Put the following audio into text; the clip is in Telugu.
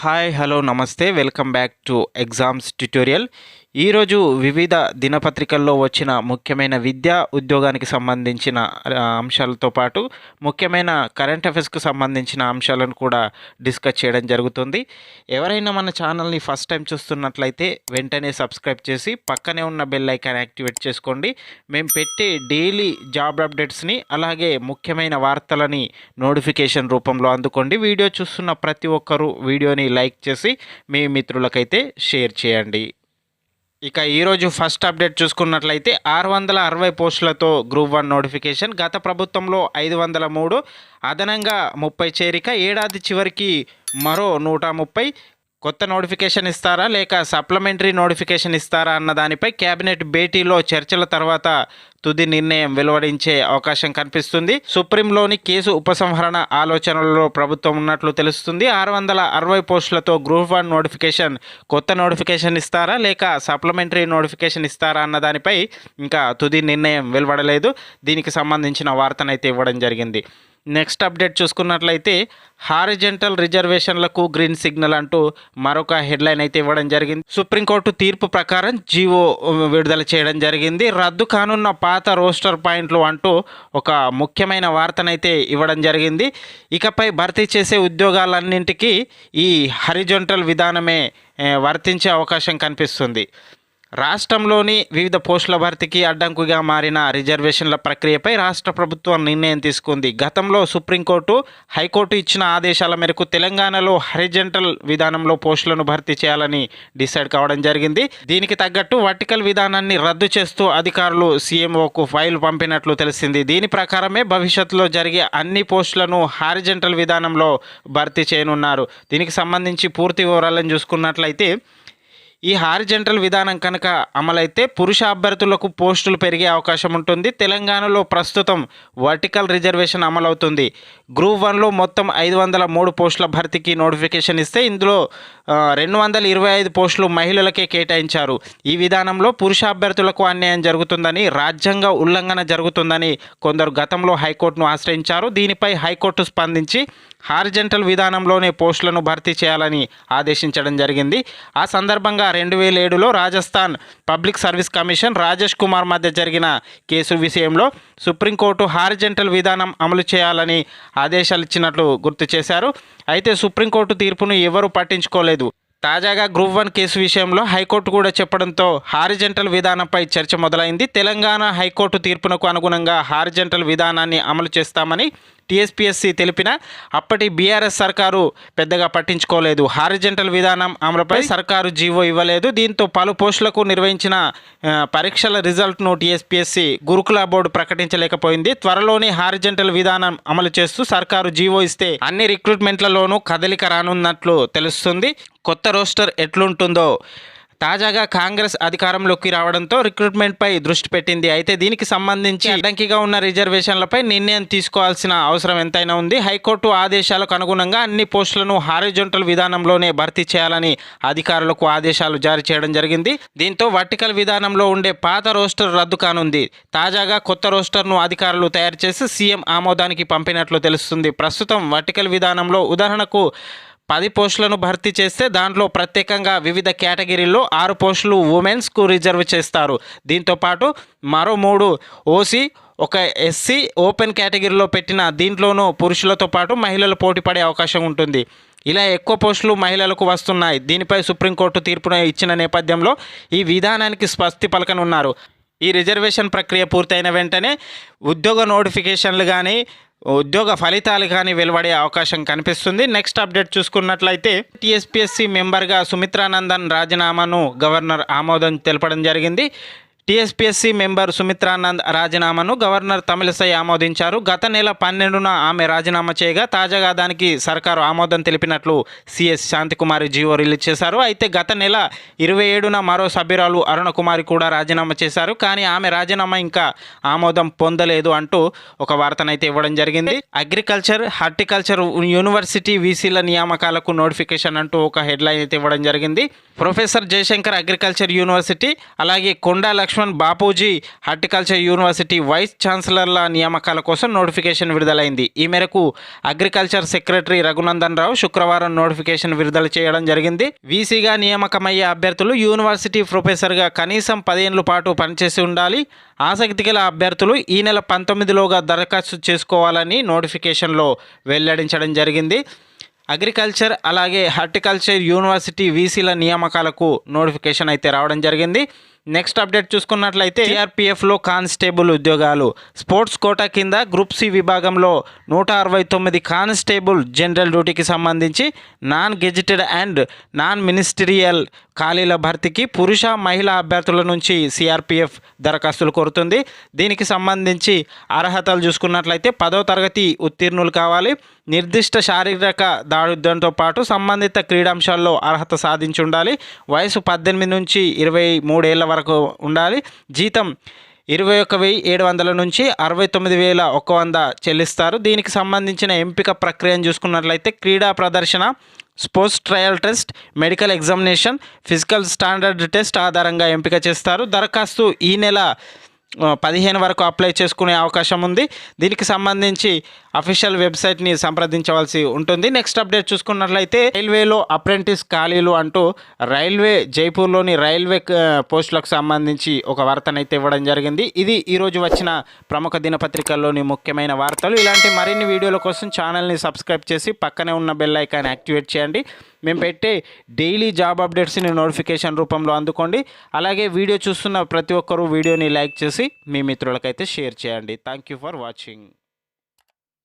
Hi, hello, namaste. Welcome back to exams tutorial. ఈరోజు వివిధ దినపత్రికల్లో వచ్చిన ముఖ్యమైన విద్యా ఉద్యోగానికి సంబంధించిన అంశాలతో పాటు ముఖ్యమైన కరెంట్ అఫైర్స్కు సంబంధించిన అంశాలను కూడా డిస్కస్ చేయడం జరుగుతుంది. ఎవరైనా మన ఛానల్ని ఫస్ట్ టైం చూస్తున్నట్లయితే వెంటనే సబ్స్క్రైబ్ చేసి పక్కనే ఉన్న బెల్ ఐకాన్ యాక్టివేట్ చేసుకోండి. మేము పెట్టే డైలీ జాబ్ అప్డేట్స్ని అలాగే ముఖ్యమైన వార్తలని నోటిఫికేషన్ రూపంలో అందుకోండి. వీడియో చూస్తున్న ప్రతి ఒక్కరూ వీడియోని లైక్ చేసి మీ మిత్రులకైతే షేర్ చేయండి. ఇక ఈరోజు ఫస్ట్ అప్డేట్ చూసుకున్నట్లయితే ఆరు వందల అరవై పోస్టులతో గ్రూప్ వన్ నోటిఫికేషన్. గత ప్రభుత్వంలో ఐదు వందల మూడు అదనంగా ముప్పై చేరిక ఏడాది చివరికి మరో నూట ముప్పై కొత్త నోటిఫికేషన్ ఇస్తారా లేక సప్లిమెంటరీ నోటిఫికేషన్ ఇస్తారా అన్న దానిపై కేబినెట్ భేటీలో చర్చల తర్వాత తుది నిర్ణయం వెలువడించే అవకాశం కనిపిస్తుంది. సుప్రీంలోని కేసు ఉపసంహరణ ఆలోచనలలో ప్రభుత్వం ఉన్నట్లు తెలుస్తుంది. ఆరు వందల అరవై పోస్టులతో గ్రూప్ వన్ నోటిఫికేషన్ కొత్త నోటిఫికేషన్ ఇస్తారా లేక సప్లిమెంటరీ నోటిఫికేషన్ ఇస్తారా అన్న దానిపై ఇంకా తుది నిర్ణయం వెలువడలేదు. దీనికి సంబంధించిన వార్తనైతే ఇవ్వడం జరిగింది. నెక్స్ట్ అప్డేట్ చూసుకున్నట్లయితే హారిజెంటల్ రిజర్వేషన్లకు గ్రీన్ సిగ్నల్ అంటూ మరొక హెడ్లైన్ అయితే ఇవ్వడం జరిగింది. సుప్రీంకోర్టు తీర్పు ప్రకారం జీవో విడుదల చేయడం జరిగింది. రద్దు కానున్న పాత రోస్టర్ పాయింట్లు అంటూ ఒక ముఖ్యమైన వార్తనైతే ఇవ్వడం జరిగింది. ఇకపై భర్తీ చేసే ఉద్యోగాలన్నింటికీ ఈ హరిజెంటల్ విధానమే వర్తించే అవకాశం కనిపిస్తుంది. రాష్ట్రంలోని వివిధ పోస్టుల భర్తీకి అడ్డంకుగా మారిన రిజర్వేషన్ల ప్రక్రియపై రాష్ట్ర ప్రభుత్వం నిర్ణయం తీసుకుంది. గతంలో సుప్రీంకోర్టు హైకోర్టు ఇచ్చిన ఆదేశాల మేరకు తెలంగాణలో హరిజెంటల్ విధానంలో పోస్టులను భర్తీ చేయాలని డిసైడ్ కావడం జరిగింది. దీనికి తగ్గట్టు వర్టికల్ విధానాన్ని రద్దు చేస్తూ అధికారులు సీఎంఓకు ఫైల్ పంపినట్లు తెలిసింది. దీని ప్రకారమే భవిష్యత్తులో జరిగే అన్ని పోస్టులను హారిజెంటల్ విధానంలో భర్తీ చేయనున్నారు. దీనికి సంబంధించి పూర్తి వివరాలను చూసుకున్నట్లయితే ఈ హారిజెంటల్ విధానం కనుక అమలైతే పురుష అభ్యర్థులకు పోస్టులు పెరిగే అవకాశం ఉంటుంది. తెలంగాణలో ప్రస్తుతం వర్టికల్ రిజర్వేషన్ అమలవుతుంది. గ్రూప్ వన్లో మొత్తం ఐదు వందల మూడు పోస్టుల భర్తీకి నోటిఫికేషన్ ఇస్తే ఇందులో రెండు వందల ఇరవై ఐదు పోస్టులు మహిళలకే కేటాయించారు. ఈ విధానంలో పురుష అభ్యర్థులకు అన్యాయం జరుగుతుందని రాజ్యాంగ ఉల్లంఘన జరుగుతుందని కొందరు గతంలో హైకోర్టును ఆశ్రయించారు. దీనిపై హైకోర్టు స్పందించి హారిజెంటల్ విధానంలోనే పోస్టులను భర్తీ చేయాలని ఆదేశించడం జరిగింది. ఆ సందర్భంగా రెండు వేల ఏడులో Rajasthan public service commission Rajesh Kumar మధ్య జరిగిన కేసు విషయంలో సుప్రీంకోర్టు హారిజెంటల్ విధానం అమలు చేయాలని ఆదేశాలు ఇచ్చినట్లు గుర్తు చేశారు. అయితే సుప్రీంకోర్టు తీర్పును ఎవరూ పట్టించుకోలేదు. తాజాగా గ్రూప్ వన్ కేసు విషయంలో హైకోర్టు కూడా చెప్పడంతో హారిజెంటల్ విధానంపై చర్చ మొదలైంది. తెలంగాణ హైకోర్టు తీర్పునకు అనుగుణంగా హారిజెంటల్ విధానాన్ని అమలు చేస్తామని టీఎస్పీఎస్సీ తెలిపిన అప్పటి బీఆర్ఎస్ సర్కారు పెద్దగా పట్టించుకోలేదు. హారిజెంటల్ విధానం అమలుపై సర్కారు జీవో ఇవ్వలేదు. దీంతో పలు పోస్టులకు నిర్వహించిన పరీక్షల రిజల్ట్ను టీఎస్పీఎస్సీ గురుకుల బోర్డు ప్రకటించలేకపోయింది. త్వరలోనే హారిజెంటల్ విధానం అమలు చేస్తూ సర్కారు జీవో ఇస్తే అన్ని రిక్రూట్మెంట్లలోనూ కదలిక రానున్నట్లు తెలుస్తుంది. కొత్త రోస్టర్ ఎట్లుంటుందో తాజాగా కాంగ్రెస్ అధికారంలోకి రావడంతో రిక్రూట్మెంట్పై దృష్టి పెట్టింది. అయితే దీనికి సంబంధించి అడ్డంకిగా ఉన్న రిజర్వేషన్లపై నిర్ణయం తీసుకోవాల్సిన అవసరం ఎంతైనా ఉంది. హైకోర్టు ఆదేశాలకు అనుగుణంగా అన్ని పోస్టులను హారిజోంటల్ విధానంలోనే భర్తీ చేయాలని అధికారులకు ఆదేశాలు జారీ చేయడం జరిగింది. దీంతో వర్టికల్ విధానంలో ఉండే పాత రోస్టర్ రద్దు కానుంది. తాజాగా కొత్త రోస్టర్ను అధికారులు తయారు చేసి సీఎం ఆమోదానికి పంపినట్లు తెలుస్తుంది. ప్రస్తుతం వర్టికల్ విధానంలో ఉదాహరణకు పది పోస్టులను భర్తీ చేస్తే దాంట్లో ప్రత్యేకంగా వివిధ కేటగిరీల్లో ఆరు పోస్టులు ఉమెన్స్కు రిజర్వ్ చేస్తారు. దీంతో పాటు మరో మూడు ఓసీ ఒక ఎస్సీ ఓపెన్ కేటగిరీలో పెట్టిన దీంట్లోనూ పురుషులతో పాటు మహిళలు పోటీ పడే అవకాశం ఉంటుంది. ఇలా ఎక్కువ పోస్టులు మహిళలకు వస్తున్నాయి. దీనిపై సుప్రీంకోర్టు తీర్పును ఇచ్చిన నేపథ్యంలో ఈ విధానానికి స్వస్తి పలకనున్నారు. ఈ రిజర్వేషన్ ప్రక్రియ పూర్తయిన వెంటనే ఉద్యోగ నోటిఫికేషన్లు కానీ ఉద్యోగ ఫలితాలు కానీ వెలువడే అవకాశం కనిపిస్తుంది. నెక్స్ట్ అప్డేట్ చూసుకున్నట్లయితే టీఎస్పీఎస్సీ మెంబర్గా సుమిత్రానందన్ రాజీనామాను గవర్నర్ ఆమోదం తెలపడం జరిగింది. టీఎస్పీఎస్సీ మెంబర్ సుమిత్రానంద్ రాజీనామాను గవర్నర్ తమిళసై ఆమోదించారు. గత నెల పన్నెండున ఆమె రాజీనామా చేయగా తాజాగా దానికి సర్కారు ఆమోదం తెలిపినట్లు సిఎస్ శాంతికుమారి జీవో రిలీజ్ చేశారు. అయితే గత నెల ఇరవై ఏడున మరో సభ్యురాలు అరుణ కుమారి కూడా రాజీనామా చేశారు. కానీ ఆమె రాజీనామా ఇంకా ఆమోదం పొందలేదు అంటూ ఒక వార్తనైతే ఇవ్వడం జరిగింది. అగ్రికల్చర్ హార్టికల్చర్ యూనివర్సిటీ వీసీల నియామకాలకు నోటిఫికేషన్ అంటూ ఒక హెడ్లైన్ అయితే ఇవ్వడం జరిగింది. ప్రొఫెసర్ జయశంకర్ అగ్రికల్చర్ యూనివర్సిటీ అలాగే Konda Laxmi Laxman Bapuji horticulture university vice ఛాన్సలర్ల నియామకాల కోసం నోటిఫికేషన్ విడుదలైంది. ఈ మేరకు అగ్రికల్చర్ సెక్రటరీ రఘునందన్ రావు శుక్రవారం నోటిఫికేషన్ విడుదల చేయడం జరిగింది. వీసీగా నియామకమయ్యే అభ్యర్థులు యూనివర్సిటీ ప్రొఫెసర్గా కనీసం పదిహేనుల పాటు పనిచేసి ఉండాలి. ఆసక్తి గల అభ్యర్థులు ఈ నెల పంతొమ్మిదిలోగా దరఖాస్తు చేసుకోవాలని నోటిఫికేషన్లో వెల్లడించడం జరిగింది. అగ్రికల్చర్ అలాగే హార్టికల్చర్ యూనివర్సిటీ వీసీల నియామకాలకు నోటిఫికేషన్ అయితే రావడం జరిగింది. నెక్స్ట్ అప్డేట్ చూసుకున్నట్లయితే సిఆర్పిఎఫ్లో కానిస్టేబుల్ ఉద్యోగాలు. స్పోర్ట్స్ కోటా కింద గ్రూప్ సి విభాగంలో నూట అరవై తొమ్మిది కానిస్టేబుల్ జనరల్ డ్యూటీకి సంబంధించి non gazetted and non ministerial ఖాళీల భర్తీకి పురుష మహిళా అభ్యర్థుల నుంచి సిఆర్పిఎఫ్ దరఖాస్తులు కోరుతుంది. దీనికి సంబంధించి అర్హతలు చూసుకున్నట్లయితే పదో తరగతి ఉత్తీర్ణులు కావాలి. నిర్దిష్ట శారీరక దారుఢ్యంతో పాటు సంబంధిత క్రీడాంశాల్లో అర్హత సాధించి ఉండాలి. వయసు పద్దెనిమిది నుంచి ఇరవై మూడేళ్ళ వరకు వరకు ఉండాలి. జీతం ఇరవై ఒక్క వెయ్యి ఏడు వందల నుంచి అరవై తొమ్మిది వేల ఒక వంద చెల్లిస్తారు. దీనికి సంబంధించిన ఎంపిక ప్రక్రియను చూసుకున్నట్లయితే క్రీడా ప్రదర్శన sports trial test medical examination physical standard test ఆధారంగా ఎంపిక చేస్తారు. దరఖాస్తు ఈ నెల పదిహేను వరకు అప్లై చేసుకునే అవకాశం ఉంది. దీనికి సంబంధించి అఫీషియల్ వెబ్సైట్ని సంప్రదించవలసి ఉంటుంది. నెక్స్ట్ అప్డేట్ చూసుకున్నట్లయితే రైల్వేలో అప్రెంటిస్ ఖాళీలు అంటూ రైల్వే జైపూర్లోని రైల్వే పోస్టులకు సంబంధించి ఒక వార్తనైతే ఇవ్వడం జరిగింది. ఇది ఈరోజు వచ్చిన ప్రముఖ దినపత్రికల్లోని ముఖ్యమైన వార్తలు. ఇలాంటి మరిన్ని వీడియోల కోసం ఛానల్ని సబ్స్క్రైబ్ చేసి పక్కనే ఉన్న బెల్ ఐకాన్ యాక్టివేట్ చేయండి. మేము పెట్టే డైలీ జాబ్ అప్డేట్స్ని నోటిఫికేషన్ రూపంలో అందుకోండి. అలాగే వీడియో చూస్తున్న ప్రతి ఒక్కరూ వీడియోని లైక్ చేసి మీ మిత్రులకైతే షేర్ చేయండి. Thank you for watching